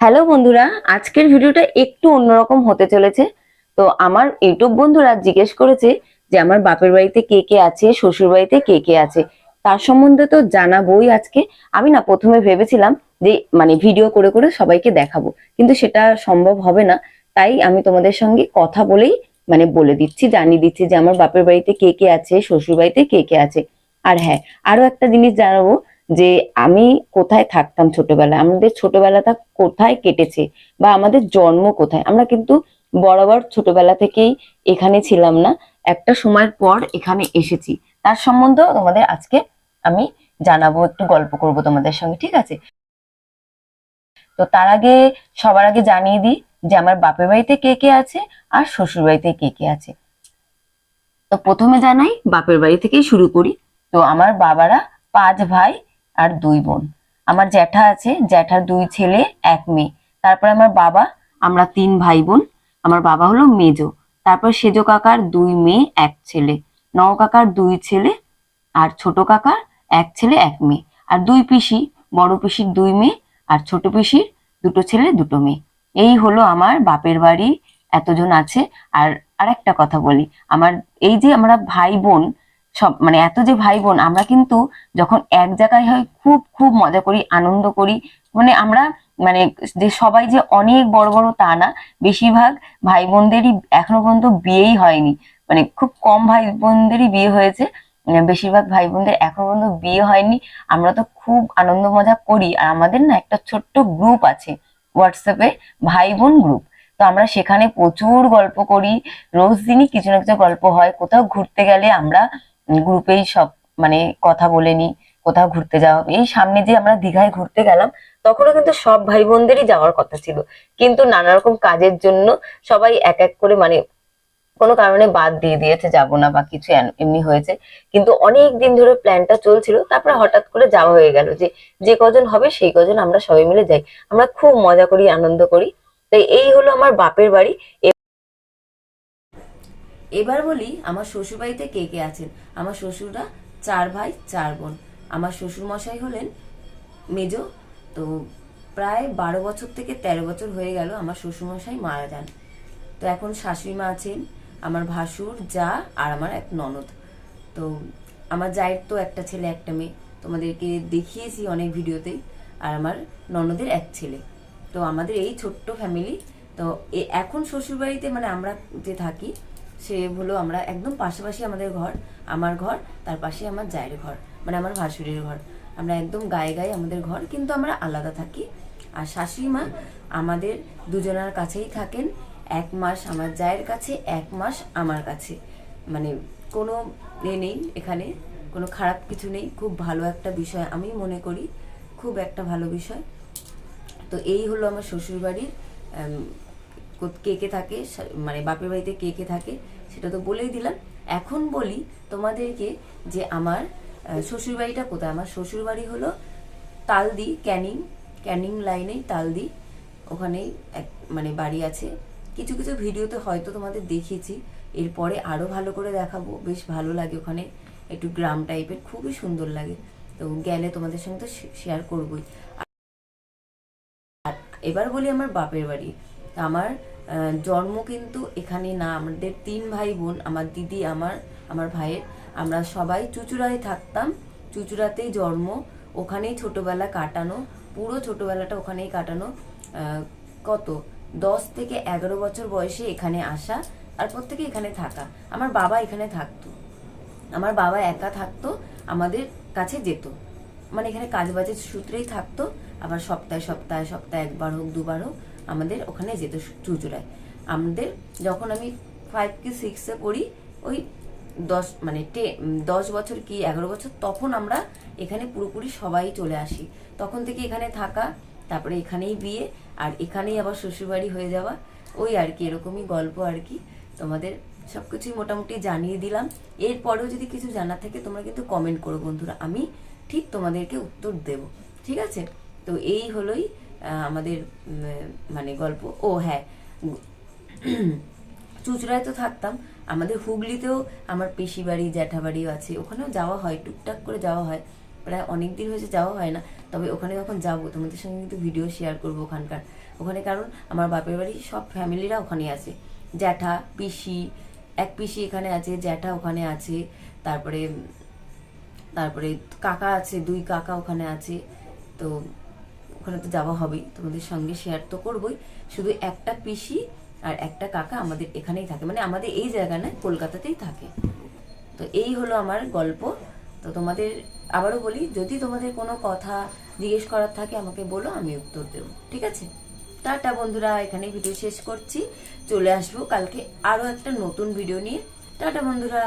Hello বন্ধুরা, আজকের ভিডিওটা একটু অন্যরকম হতে চলেছে। তো আমার ইউটিউব বন্ধুরা জিজ্ঞেস করেছে যে আমার বাপের বাড়িতে কে কে আছে, শ্বশুর বাড়িতে কে কে আছে? তার সম্বন্ধে তো জানাবোই আজকে। আমি না প্রথমে ভেবেছিলাম যে মানে ভিডিও করে করে সবাইকে দেখাবো, কিন্তু সেটা সম্ভব হবে না। তাই আমি তোমাদের সঙ্গে কথা বলেই মানে বলে দিচ্ছি, জানিয়ে দিচ্ছি যে আমার বাপের বাড়িতে কে কে আছে, শ্বশুর বাড়িতে কে কে আছে। আর হ্যাঁ আরও একটা জিনিস জানাব যে আমি কোথায় থাকতাম ছোটবেলায়, আমাদের ছোটবেলাটা কোথায় কেটেছে বা আমাদের জন্ম কোথায়? আমরা কিন্তু বরাবর ছোটবেলা থেকেই এখানে ছিলাম না, একটা সময়ের পর এখানে এসেছি। তার সম্বন্ধেও তোমাদের আজকে আমি জানাব, একটু গল্প করব তোমাদের সঙ্গে, ঠিক আছে? তো তার আগে সবার আগে জানিয়ে দিই যে আমার বাপের বাড়িতে কে কে আছে আর শ্বশুর বাড়িতে কে কে আছে। তো প্রথমে জানাই, বাপের বাড়ি থেকেই শুরু করি। তো আমার বাবারা পাঁচ ভাই আর দুই বোন। আমার জ্যাঠা আছে, জ্যাঠার দুই ছেলে, এক মেয়ে। তারপর আমার বাবা, আমরা তিন ভাই বোন আমার বাবা হলো মেজো। তারপর সেজো কাকার দুই মেয়ে, এক ছেলে। নও কাকার দুই ছেলে আর ছোট কাকার এক ছেলে, এক মেয়ে। আর দুই পিসি, বড় পিসির দুই মেয়ে আর ছোট পিসির দুটো ছেলে, দুটো মেয়ে। এই হলো আমার বাপের বাড়ি, এতজন আছে। আর আরেকটা কথা বলি। আমার এই যে আমরা ভাই বোন সব মানে এত যে ভাই বোন আমরা কিন্তু যখন এক জায়গায় হয় খুব খুব মজা করি, আনন্দ করি মানে আমরা মানে যে সবাই যে অনেক বড় বড় তা না, বেশিরভাগ ভাই বোনদেরই এখনও পর্যন্ত বিয়েই হয়নি। মানে খুব কম ভাই বোনদেরই বিয়ে হয়েছে বেশিরভাগ ভাই বোনদের এখনও পর্যন্ত বিয়ে হয়নি। আমরা তো খুব আনন্দ মজা করি, আর আমাদের না একটা ছোট্ট গ্রুপ আছে হোয়াটসঅ্যাপে ভাই বোন গ্রুপ। তো আমরা সেখানে প্রচুর গল্প করি, রোজ দিনই কিছু না কিছু গল্প হয়, কোথাও ঘুরতে গেলে আমরা গ্রুপেই সব মানে কথা বলে নিই কোথাও ঘুরতে যাওয়া। এই সামনে যে আমরা দীঘায় ঘুরতে গেলাম, তখনও কিন্তু সব ভাই বোনদেরই যাওয়ার কথা ছিল। কিন্তু নানা রকম কাজের জন্য সবাই এক এক করে মানে কোনো কারণে বাদ দিয়ে দিয়েছে, যাব না বা কিছু এমনি হয়েছে। কিন্তু অনেক দিন ধরে প্ল্যানটা চলছিল, তারপরে হঠাৎ করে যাওয়া হয়ে গেল যে যে কজন হবে সেই কজন আমরা সবাই মিলে যাই। আমরা খুব মজা করি, আনন্দ করি। তাই এই হলো আমার বাপের বাড়ি। এবার বলি, আমার শ্বশুর বাড়িতে কে কে আছেন? আমার শ্বশুররা চার ভাই, চার বোন। আমার শ্বশুর মশাই হলেন মেজ। তো প্রায় বারো বছর থেকে তেরো বছর হয়ে গেল আমার শ্বশুর মশাই মারা যান। তো এখন শাশুড়ি মা আছেন আমার ভাসুর, যা আর আমার এক ননদ। তো আমার জায়ের তো একটা ছেলে, একটা মেয়ে। তোমাদেরকে দেখিয়েছি অনেক ভিডিওতেই আর আমার ননদের এক ছেলে। তো আমাদের এই ছোট্ট ফ্যামিলি তো এখন শ্বশুরবাড়িতে মানে আমরা যে থাকি সে হলো আমরা একদম পাশাপাশি আমাদের ঘর আমার ঘর তার পাশে আমার জায়ের ঘর মানে আমার ভাসুরের ঘর। আমরা একদম গায়ে গায়ে আমাদের ঘর কিন্তু আমরা আলাদা থাকি। আর শাশুড়ি মা আমাদের দুজনার কাছেই থাকেন এক মাস আমার জায়ের কাছে এক মাস আমার কাছে। মানে কোনো এ নেই এখানে কোনো খারাপ কিছু নেই খুব ভালো একটা বিষয় আমি মনে করি খুব একটা ভালো বিষয়। তো এই হলো আমার শ্বশুর বাড়ির উম, কো- কে থাকে মানে বাপের বাড়িতে কে কে থাকে, সেটা তো বলেই দিলাম। এখন বলি তোমাদেরকে যে আমার শ্বশুরবাড়িটা কোথায়? আমার শ্বশুরবাড়ি হলো তালদি ক্যানিং ক্যানিং লাইনেই তালদি। ওখানেই এক মানে বাড়ি আছে। কিছু কিছু ভিডিওতে হয়তো তোমাদের দেখিয়েছি এরপরে আরও ভালো করে দেখাবো। বেশ ভালো লাগে ওখানে। একটু গ্রাম টাইপের, খুবই সুন্দর লাগে। তো গেলে তোমাদের সঙ্গে তো শেয়ার করবোই। এবার বলি আমার বাপের বাড়ি। আমার জন্ম কিন্তু এখানে না, আমাদের তিন ভাই বোন, আমার দিদি, আমার আমার ভাইয়ের। আমরা সবাই চুচুড়ায় থাকতাম, চুচুড়াতেই জন্ম, ওখানেই ছোটবেলা কাটানো, পুরো ছোটবেলাটা ওখানেই কাটানো কত? দশ থেকে এগারো বছর বয়সে এখানে আসা আর প্রত্যেকে এখানে থাকা। আমার বাবা এখানে থাকতো। আমার বাবা একা থাকতো, আমাদের কাছে যেত। মানে এখানে কাজ বাজের সূত্রেই থাকতো, আবার সপ্তাহে সপ্তাহে সপ্তাহে একবার হোক, দুবার হোক। আমাদের ওখানে যেত চুচুড়ায় আমাদের যখন আমি ফাইভ কি সিক্সে পড়ি, ওই দশ মানে টে দশ বছর কি এগারো বছর, তখন আমরা এখানে পুরোপুরি সবাই চলে আসি। তখন থেকে এখানে থাকা, তারপরে এখানেই বিয়ে, আর এখানেই আবার শ্বশুরবাড়ি হয়ে যাওয়া। ওই আর কি, এরকমই গল্প আর কি। তোমাদের সব কিছুই মোটামুটি জানিয়ে দিলাম। এরপরেও যদি কিছু জানার থাকে, তোমরা কিন্তু কমেন্ট করো বন্ধুরা। আমি ঠিক তোমাদেরকে উত্তর দেব। ঠিক আছে? তো এই হলোই আমাদের মানে গল্প। ও হ্যাঁ চুচড়ায় তো থাকতাম। আমাদের হুগলিতেও আমার পিসি বাড়ি জ্যাঠা বাড়িও আছে। ওখানেও যাওয়া হয়, টুকটাক করে যাওয়া হয়। প্রায় অনেক দিন হয়েছে যাওয়া হয় না। তবে ওখানে যখন যাব, তোমাদের সঙ্গে কিন্তু ভিডিও শেয়ার করব ওখানকার। ওখানে কারণ আমার বাপের বাড়ি সব ফ্যামিলিরা ওখানে আছে। জ্যাঠা, পিসি, এক পিসি এখানে আছে, জ্যাঠা ওখানে আছে, তারপরে তারপরে কাকা আছে, দুই কাকা ওখানে আছে। তো ওখানে তো যাওয়া হবেই। তোমাদের সঙ্গে শেয়ার তো করবোই। শুধু একটা পিসি আর একটা কাকা আমাদের এখানেই থাকে। মানে আমাদের এই জায়গা নয় কলকাতাতেই থাকে। তো এই হলো আমার গল্প। তো তোমাদের আবারও বলি, যদি তোমাদের কোনো কথা জিজ্ঞেস করার থাকে, আমাকে বলো, আমি উত্তর দেবো। ঠিক আছে? টাটা বন্ধুরা এখানে ভিডিও শেষ করছি। চলে আসব কালকে আরও একটা নতুন ভিডিও নিয়ে। টাটা বন্ধুরা!